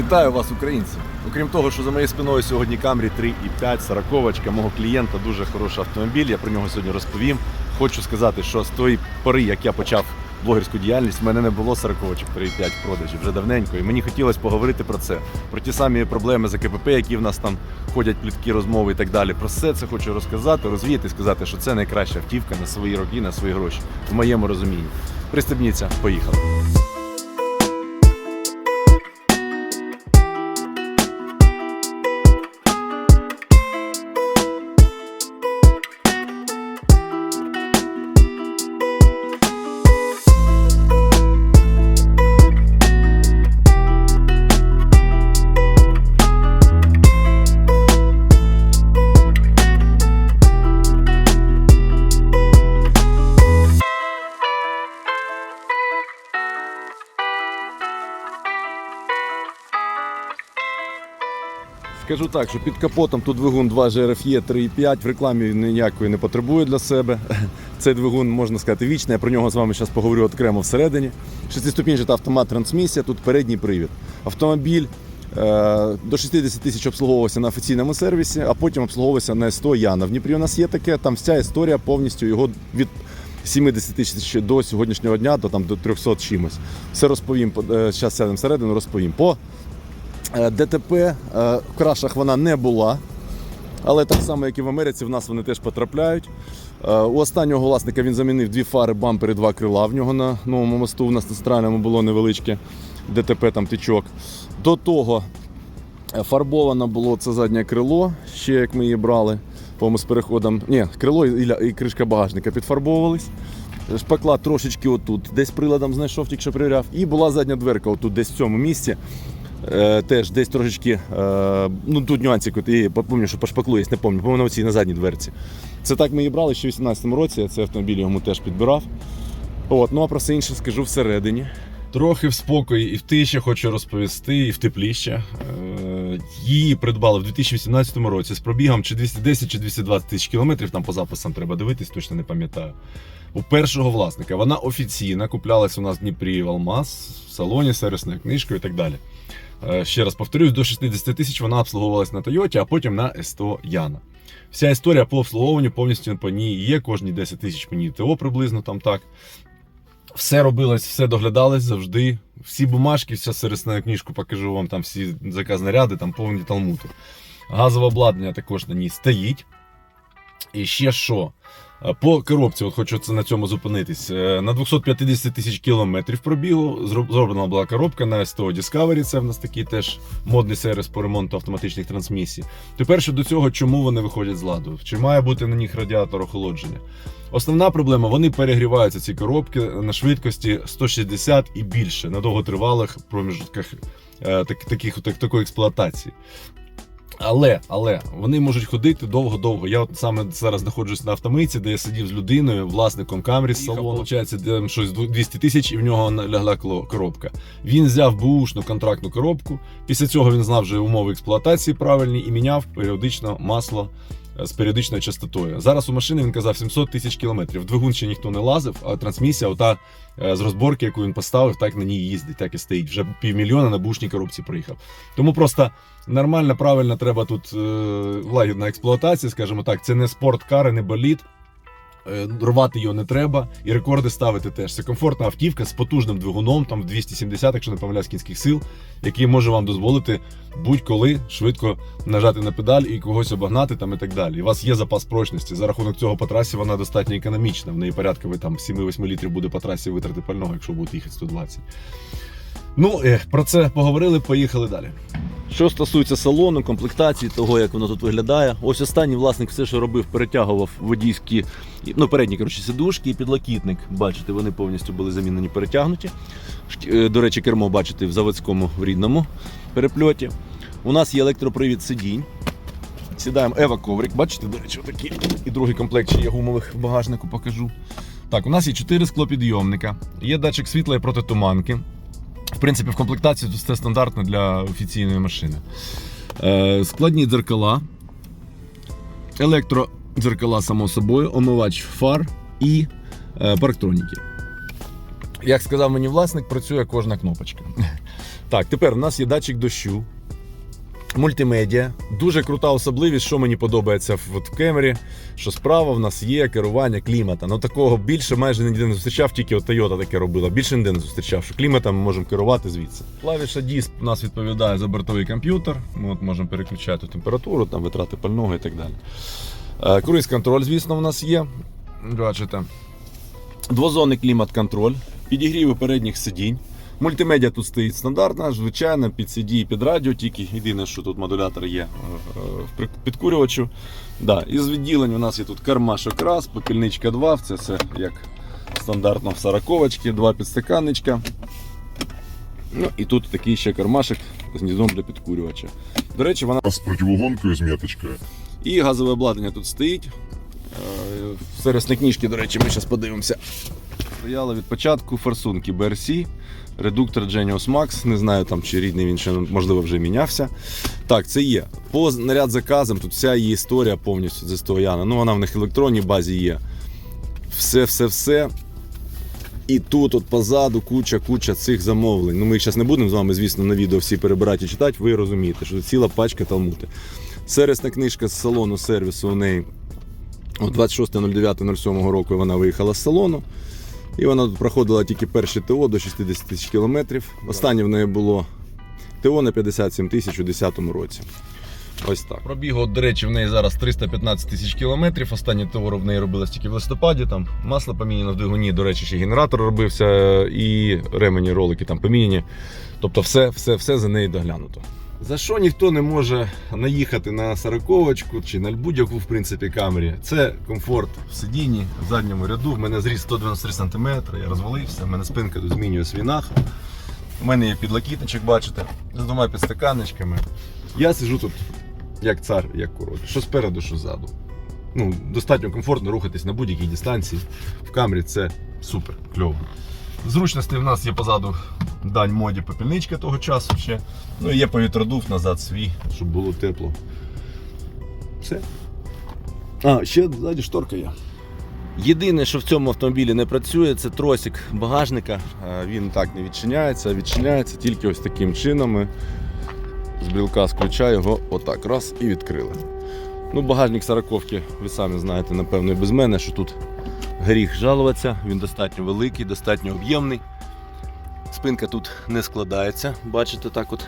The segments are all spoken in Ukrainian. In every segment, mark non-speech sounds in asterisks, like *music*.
Вітаю вас, українці! Окрім того, що за моєю спиною сьогодні Camry 3.5, сороковочка мого клієнта, дуже хороший автомобіль. Я про нього сьогодні розповім. Хочу сказати, що з тої пори, як я почав блогерську діяльність, в мене не було сороковочок 3.5 в продажі вже давненько. І мені хотілося поговорити про це, про ті самі проблеми з АКПП, які в нас там ходять пліткі розмови і так далі. Про все це хочу розказати, розвіяти, сказати, що це найкраща автівка на свої роки, на свої гроші, в моєму розумінні. Пристебніться, поїхали. Скажу так, що під капотом тут двигун 2 GRFE 3.5, в рекламі ніякої не потребує для себе. *laughs* Цей двигун, можна сказати, вічний. Я про нього з вами зараз поговорю окремо всередині. Шестиступінчата автомат трансмісія, тут передній привід. Автомобіль е, до 60 тисяч обслуговувався на офіційному сервісі, а потім обслуговувався на СТО Яна. В Дніпрі у нас є таке, там вся історія повністю його від 70 тисяч до сьогоднішнього дня, до, там, до 300 чимось. Все розповім, зараз сядемо всередину, розповім. По Е, ДТП е, в крашах вона не була, але так само, як і в Америці, в нас вони теж потрапляють. Е, У останнього власника він замінив дві фари, бампери, два крила. В нього на новому мосту у нас на центральному було невеличке ДТП, там тичок. До того е, фарбовано було це заднє крило, ще як ми її брали. По-моєму, з переходом. Ні, крило і, кришка багажника підфарбовувались. Шпакла трошечки отут, десь приладом знайшов, тільки що перевіряв. І була задня дверка отут, десь в цьому місці. Е, теж десь трошечки, е, ну тут нюансик, от, я пам'ятаю, що по не пам'ятаю, по-моєму, на задній дверці. Це так ми її брали ще в 2018 році, я цей автомобіль йому теж підбирав. От, ну а про все інше скажу всередині. Трохи в спокої і в тиші хочу розповісти, і в тепліще. Е, Її придбали в 2018 році з пробігом чи 210 чи 220 тисяч кілометрів, там по записам треба дивитись, точно не пам'ятаю. У першого власника вона офіційна, куплялась у нас в Дніпрі в Алмаз, в салоні, сервісною книжкою і так далі. Е, Ще раз повторюсь, до 60 тисяч вона обслуговувалась на Тойоті, а потім на СТО Яна. Вся історія по обслуговуванню повністю по ній є. Кожні 10 тисяч ній ТО приблизно там так. Все робилось, все доглядалось завжди. Всі бумажки, вся сервісна книжку покажу вам, там всі заказні ряди, там повні талмути. Газове обладнання також на ній стоїть. І ще що? Е, По коробці, от хочу на цьому зупинитись. Е, На 250 тисяч кілометрів пробігу зроблена була коробка на STO Discovery. Це в нас такий теж модний сервіс по ремонту автоматичних трансмісій. Тепер щодо цього, чому вони виходять з ладу? Чи має бути на них радіатор охолодження? Основна проблема вони перегріваються ці коробки на швидкості 160 і більше на довготривалих проміжках е, так, таких, так, такої експлуатації. Але, але вони можуть ходити довго-довго. Я от саме зараз знаходжусь на автомийці, де я сидів з людиною, власником камері з салону. Получається, де щось 200 тисяч, і в нього лягла коробка. Він взяв бушну контрактну коробку. Після цього він знав вже умови експлуатації правильні і міняв періодично масло з періодичною частотою. Зараз у машини він казав 700 тисяч кілометрів. Двигун ще ніхто не лазив, а трансмісія, ота е, з розборки, яку він поставив, так на ній їздить, так і стоїть. Вже півмільйона на бушній коробці приїхав. Тому просто нормально, правильно треба тут е, лагідна експлуатація, скажімо так. Це не спорткари, не боліт. Е, Рвати його не треба, і рекорди ставити теж. Це комфортна автівка з потужним двигуном, там в 270, якщо не помиляюсь, кінських сил, який може вам дозволити будь-коли швидко нажати на педаль і когось обогнати там і так далі. І у вас є запас прочності. За рахунок цього по трасі вона достатньо економічна. В неї порядка ви там 7-8 літрів буде по трасі витрати пального, якщо будете їхати 120. Ну, про це поговорили, поїхали далі. Що стосується салону, комплектації, того, як воно тут виглядає. Ось останній власник все, що робив, перетягував водійські, ну, передні коротше, сидушки і підлокітник. Бачите, вони повністю були замінені, перетягнуті. Е, До речі, кермо бачите в заводському в рідному перепльоті. У нас є електропривід сидінь. Сідаємо Ева коврик, бачите, до речі, отакі. І другий комплект ще є гумових в багажнику, покажу. Так, у нас є 4 склопідйомника, є датчик світла і протитуманки. Принципі, в комплектації тут все стандартно для офіційної машини. Е, складні дзеркала, електродзеркала, само собою, омивач фар і е, парктроніки. Як сказав мені власник, працює кожна кнопочка. *laughs* Так, тепер у нас є датчик дощу. Мультимедіа. Дуже крута особливість, що мені подобається в, Кемері, що справа в нас є керування клімата. Ну такого більше майже ніде не зустрічав, тільки от Toyota таке робила. Більше ніде не зустрічав, що кліматом ми можемо керувати звідси. Клавіша DISP у нас відповідає за бортовий комп'ютер. Ми от можемо переключати температуру, там витрати пального і так далі. Е, Круїз контроль, звісно, у нас є. Бачите. Двозонний клімат-контроль, підігріви передніх сидінь. Мультимедіа тут стоїть стандартна, звичайно, під CD і під радіо, тільки єдине, що тут модулятор є е, в підкурювачу. Да. Із відділень у нас є тут кармашок раз, попільничка 2, це все як стандартно в сороковочці, два підстаканничка. Ну і тут такий ще кармашок з гніздом для підкурювача. До речі, вона з противогонкою з меточкою. і газове обладнання тут стоїть. Е, В сервісні книжки, до речі, ми зараз подивимося. Стояли від початку форсунки BRC, редуктор Genius Max. Не знаю там, чи рідний він ще можливо вже мінявся. Так, це є. По наряд заказам тут вся її історія повністю з Стояна. Ну, вона в них електронній базі є. Все, все, все. І тут, от позаду, куча, куча цих замовлень. Ну, ми їх зараз не будемо з вами, звісно, на відео всі перебирати і читати. Ви розумієте, що це ціла пачка талмути. Сервісна книжка з салону сервісу у неї 26.09.07 року вона виїхала з салону. І вона тут проходила тільки перше ТО до 60 тисяч кілометрів. Останнє в неї було ТО на 57 тисяч у 2010 році. Ось так. Пробігу, до речі, в неї зараз 315 тисяч кілометрів. Останнє ТО в неї робилось тільки в листопаді. Там масло поміняно в двигуні. До речі, ще генератор робився, і ремені ролики там поміняні. Тобто, все, все, все за нею доглянуто. За що ніхто не може наїхати на сороковочку чи на будь-яку в принципі камері? Це комфорт в сидінні, в задньому ряду. В мене зріс 193 см, я розвалився, в мене спинка тут змінює свій. У мене є підлокітничок, бачите, з двома підстаканничками. Я сиджу тут як цар, як король. Що спереду, що ззаду. Ну, достатньо комфортно рухатись на будь-якій дистанції. В камері це супер, кльово. Зручності в нас є позаду дань моді попільничка того часу ще. Ну і є повітродув назад свій, щоб було тепло. Все. А, ще ззаді шторка є. Єдине, що в цьому автомобілі не працює, це тросик багажника. Він так не відчиняється, а відчиняється тільки ось таким чином. З брілка з ключа його отак раз і відкрили. Ну, багажник сороковки, ви самі знаєте, напевно, і без мене, що тут гріх жалуватися. Він достатньо великий, достатньо об'ємний. Спинка тут не складається. Бачите, так от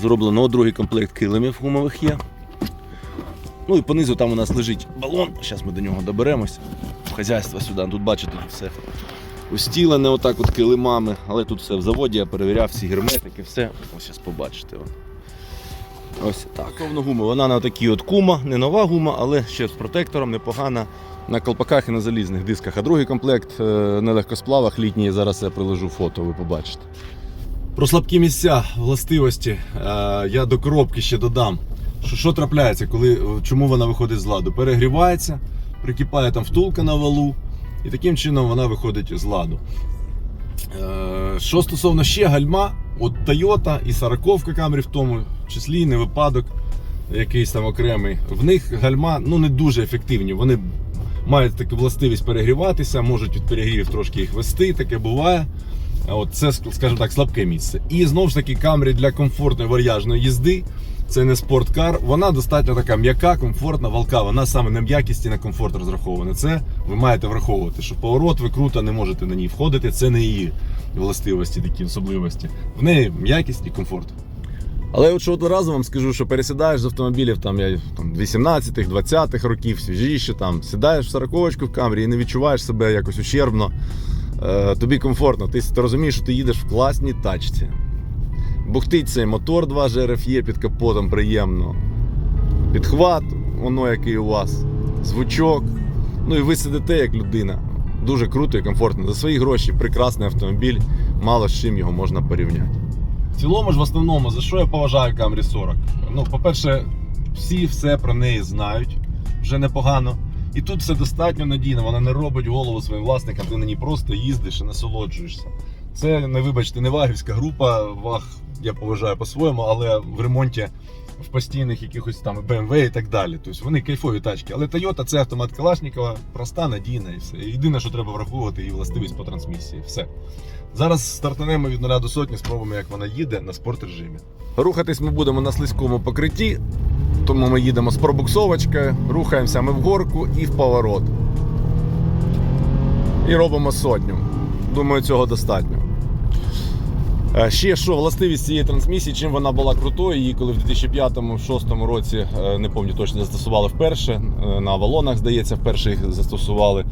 зроблено. Другий комплект килимів гумових є. Ну і понизу там у нас лежить балон. Зараз ми до нього доберемось. Хазяйство сюди. Тут бачите, тут все устілене отак от килимами, але тут все в заводі, я перевіряв всі герметики, все. Ось зараз побачите. Ось так. Повна гума. Вона на такій от кума, не нова гума, але ще з протектором непогана. На колпаках і на залізних дисках. А другий комплект е, на легкосплавах літній, зараз я приложу фото, ви побачите. Про слабкі місця, властивості е, я до коробки ще додам. Що, що трапляється, коли, чому вона виходить з ладу? Перегрівається, прикипає там втулка на валу, і таким чином вона виходить з ладу. Е, Що стосовно ще гальма, от Toyota і 40 камері в тому числі не випадок якийсь там окремий. В них гальма ну, не дуже ефективні. Вони мають таку властивість перегріватися, можуть від перегрівів трошки їх вести, таке буває. От це, скажімо так, слабке місце. І знову ж таки, камері для комфортної вар'яжної їзди. Це не спорткар, вона достатньо така м'яка, комфортна, валка. Вона саме на м'якість і на комфорт розрахована. Це ви маєте враховувати, що поворот ви круто не можете на ній входити. Це не її властивості, такі особливості. В неї м'якість і комфорт. Але от що одразу вам скажу, що пересідаєш з автомобілів там, там 18-х, 20-х років, свіжіше, там, сідаєш в 40-очку в камері і не відчуваєш себе якось ущербно. Е, тобі комфортно, ти, ти розумієш, що ти їдеш в класній тачці. Бухтить цей мотор 2 GRF під капотом приємно. Підхват, воно який у вас, звучок. Ну і ви сидите як людина. Дуже круто і комфортно. За свої гроші прекрасний автомобіль, мало з чим його можна порівняти. В цілому ж в основному, за що я поважаю Camry 40? Ну, по-перше, всі все про неї знають вже непогано. І тут все достатньо надійно, вона не робить голову своїм власникам, ти на ній просто їздиш і насолоджуєшся. Це, не вибачте, не вагівська група, ваг я поважаю по-своєму, але в ремонті в постійних якихось там BMW і так далі. Тобто вони кайфові тачки. Але Toyota це автомат Калашникова, проста, надійна і все. Єдине, що треба враховувати, її властивість по трансмісії. Все. Зараз стартанемо від 0 до сотні, спробуємо, як вона їде на спорт режимі. Рухатись ми будемо на слизькому покритті, тому ми їдемо з пробуксовочкою, рухаємося ми в горку і в поворот. І робимо сотню. Думаю, цього достатньо. Е, Ще що, властивість цієї трансмісії, чим вона була крутою, її коли в 2005-2006 році, е, не пам'ятаю точно, застосували вперше. е, На Авалонах, здається, вперше їх застосували.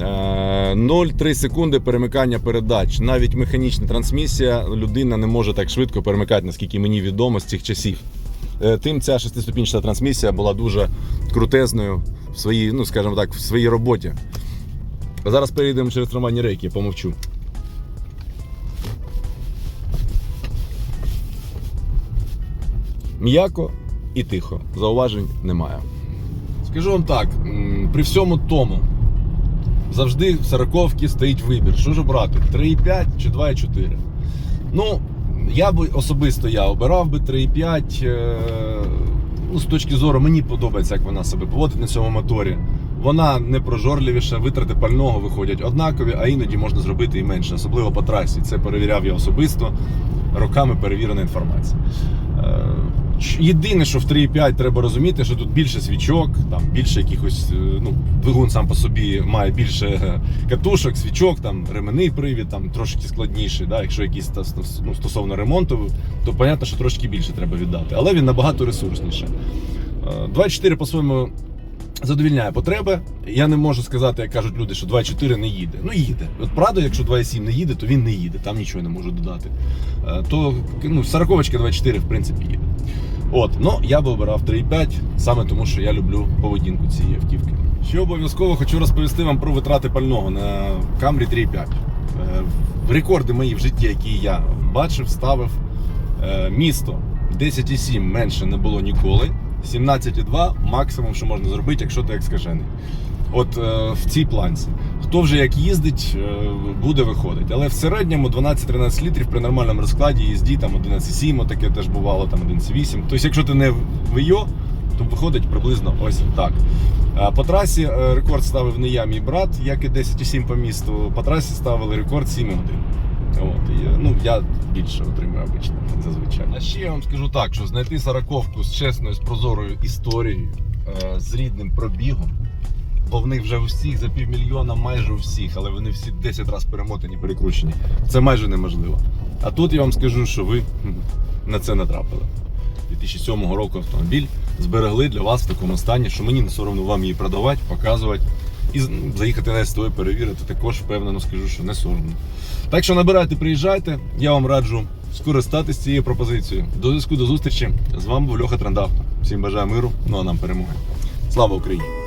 Е, 0,3 секунди перемикання передач. Навіть механічна трансмісія людина не може так швидко перемикати, наскільки мені відомо з цих часів. Тим ця шестиступінчата трансмісія була дуже крутезною в своїй, ну скажімо так, в своїй роботі. Зараз перейдемо через трамвайні рейки, помовчу. М'яко і тихо. Зауважень немає. Скажу вам так, при всьому тому, завжди в сороковці стоїть вибір. Що ж обрати? 3,5 чи 2,4? Ну, я би особисто я обирав би 3,5. е, Ну, з точки зору, мені подобається, як вона себе поводить на цьому моторі. Вона не прожорливіша, витрати пального виходять однакові, а іноді можна зробити і менше, особливо по трасі. Це перевіряв я особисто. Роками перевірена інформація. Е, Єдине, що в 3,5 треба розуміти, що тут більше свічок, там більше якихось, е, ну, двигун сам по собі має більше е, *laughs* катушок, свічок, там ременний привід, там трошки складніший. Да? Якщо якийсь ну, стосовно ремонту, то понятно, що трошки більше треба віддати. Але він набагато ресурсніше. Е, 2,4 по-своєму задовільняє потреби. Я не можу сказати, як кажуть люди, що 2,4 не їде. Ну їде. От правда, якщо 2,7 не їде, то він не їде, там нічого не можу додати. Е, То ну, 40 2,4 в принципі їде. От, ну я би обирав 3,5, саме тому, що я люблю поведінку цієї автівки. Ще обов'язково хочу розповісти вам про витрати пального на Camry 3,5. Е, Рекорди мої в житті, які я бачив, ставив. Е, Місто 10,7 менше не було ніколи. 17,2 максимум, що можна зробити, якщо ти як скажений. От е, в цій планці. Хто вже як їздить, е, буде виходить. Але в середньому 12-13 літрів при нормальному розкладі їзді, там 11,7, таке теж бувало, там 11,8. Тобто, якщо ти не в ІО, то виходить приблизно ось так. А По трасі е, рекорд ставив не я, мій брат, як і 10,7 по місту. По трасі ставили рекорд 7,1. От, і, ну, я більше отримую обично, зазвичай. А ще я вам скажу так, що знайти сороковку з чесною, з прозорою історією, е, з рідним пробігом, бо в них вже всіх за півмільйона, майже у всіх, але вони всі 10 разів перемотані, перекручені. Це майже неможливо. А тут я вам скажу, що ви на це натрапили. 2007 року автомобіль зберегли для вас в такому стані, що мені не соромно вам її продавати, показувати. І заїхати на СТО перевірити також впевнено скажу, що не соромно. Так що набирайте, приїжджайте. Я вам раджу скористатись цією пропозицією. До зв'язку, до зустрічі. З вами був Льоха Трендавто. Всім бажаю миру, ну а нам перемоги. Слава Україні!